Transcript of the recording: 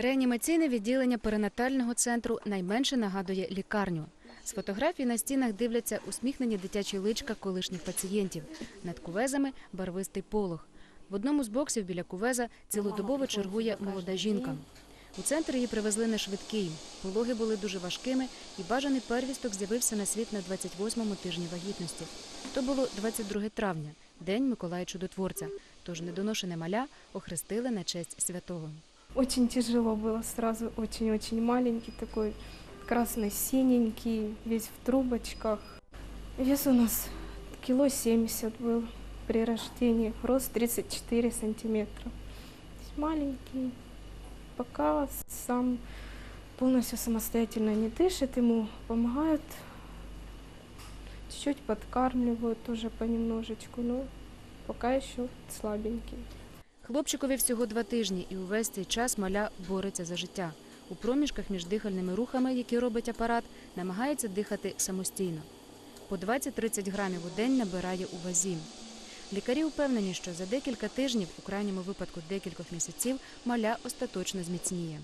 Реанімаційне відділення перинатального центру найменше нагадує лікарню. З фотографій на стінах дивляться усміхнені дитячі личка колишніх пацієнтів. Над кувезами барвистий полог. В одному з боксів біля кувеза цілодобово чергує молода жінка. У центр її привезли на швидкий. Пологи були дуже важкими, і бажаний первісток з'явився на світ на 28-му тижні вагітності. То було 22 травня, день Миколая Чудотворця. Тож недоношене маля охрестили на честь святого. Очень тяжело было сразу, очень-очень маленький такой, красно-синенький, весь в трубочках. Вес у нас кило 70 был при рождении, рост 34 сантиметра. Маленький, пока сам полностью самостоятельно не дышит, ему помогают, чуть-чуть подкармливают тоже понемножечку, но пока еще слабенький. Хлопчикові всього два тижні, і увесь цей час маля бореться за життя. У проміжках між дихальними рухами, які робить апарат, намагається дихати самостійно. По 20-30 грамів у день набирає у вазі. Лікарі впевнені, що за декілька тижнів, у крайньому випадку декількох місяців, маля остаточно зміцніє.